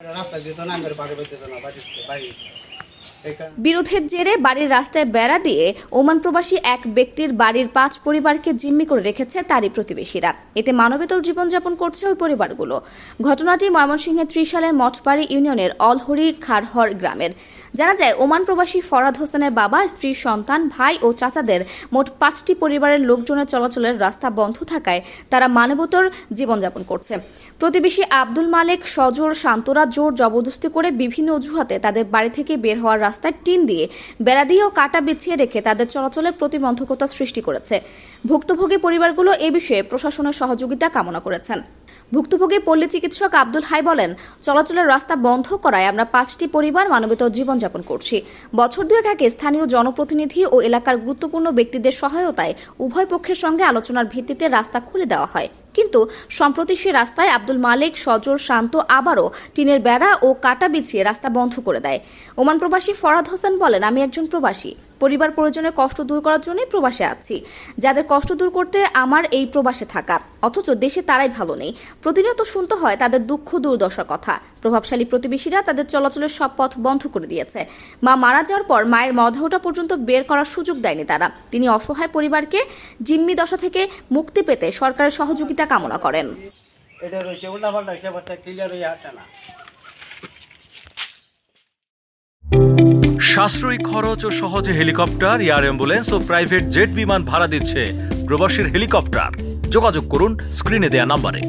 রাস্তা দিত না আমার বাড়ি বাড়িতে না বাড়িতে বাড়ি। বিরোধের জেরে বাড়ির রাস্তায় বেড়া দিয়ে ওমান প্রবাসী এক ব্যক্তির বাড়ির পাঁচ পরিবারকে জিম্মি করে রেখেছে তারই প্রতিবেশীরা। এতে মানবেতর জীবনযাপন করছে ওই পরিবারগুলো। ঘটনাটি ময়মনসিংহের ত্রিশালের মঠবাড়ি ইউনিয়নের অলহরি খারহর গ্রামের। জানা যায়, ওমান প্রবাসী ফরাদ হোসেনের বাবা, স্ত্রী, সন্তান, ভাই ও চাচাদের মোট পাঁচটি পরিবারের লোকজনের চলাচলের রাস্তা বন্ধ থাকায় তারা মানবতর জীবনযাপন করছে। প্রতিবেশী আব্দুল মালেক সজোর শান্তরা জোর জবরদস্তি করে বিভিন্ন অজুহাতে তাদের বাড়ি থেকে বের হওয়ার রাস্তায় টিন দিয়ে বেড়া দিয়ে ও কাটা বিছিয়ে রেখে তাদের চলাচলের প্রতিবন্ধকতা সৃষ্টি করেছে। ভুক্তভোগী পরিবারগুলো এ বিষয়ে প্রশাসনের সহযোগিতা কামনা করেছেন। ভুক্তভোগী পল্লী চিকিৎসক আব্দুল হাই বলেন, চলাচলের রাস্তা বন্ধ করায় আমরা পাঁচটি পরিবার মানবিত জীবনযাপন করছি। বছর দুয়েক আগে স্থানীয় জনপ্রতিনিধি ও এলাকার গুরুত্বপূর্ণ ব্যক্তিদের সহায়তায় উভয় পক্ষের সঙ্গে আলোচনার ভিত্তিতে রাস্তা খুলে দেওয়া হয়। কিন্তু সম্প্রতি সে রাস্তায় আব্দুল মালিক সজল শান্ত আবারও টিনের বেড়া ও কাটা বিছিয়ে রাস্তা বন্ধ করে দেয়। ওমান প্রবাসী ফরাদ হোসেন বলেন, আমি একজন প্রবাসী। পরিবার প্রয়োজনে কষ্ট দূর করার জন্যই প্রবাসে আছি। যাদের কষ্ট দূর করতে আমার এই প্রবাসে থাকা। অথচ দেশে তারাই ভালো নেই। প্রতিনিয়ত শুনতে হয় তাদের দুঃখ দুর্দশার কথা। প্রভাবশালী প্রতিবেশীরা তাদের চলাচলের সব পথ বন্ধ করে দিয়েছে। মা মারা যাওয়ার পর মায়ের মরদেহটা পর্যন্ত বের করার সুযোগ দেয়নি তারা। তিনি অসহায় পরিবারকে জিম্মি দশা থেকে মুক্তি পেতে সরকারের সহযোগিতা কামনা করেন। এটা রয়েছে উল্টা পাল্টা ক্লিয়ার হয়ে আসছে না। সাশ্রয়ী খরচ ও সহজে হেলিকপ্টার এয়ার অ্যাম্বুলেন্স ও প্রাইভেট জেট বিমান ভাড়া দিচ্ছে প্রবাসীর হেলিকপ্টার। যোগাযোগ করুন স্ক্রিনে দেয়া নাম্বারে।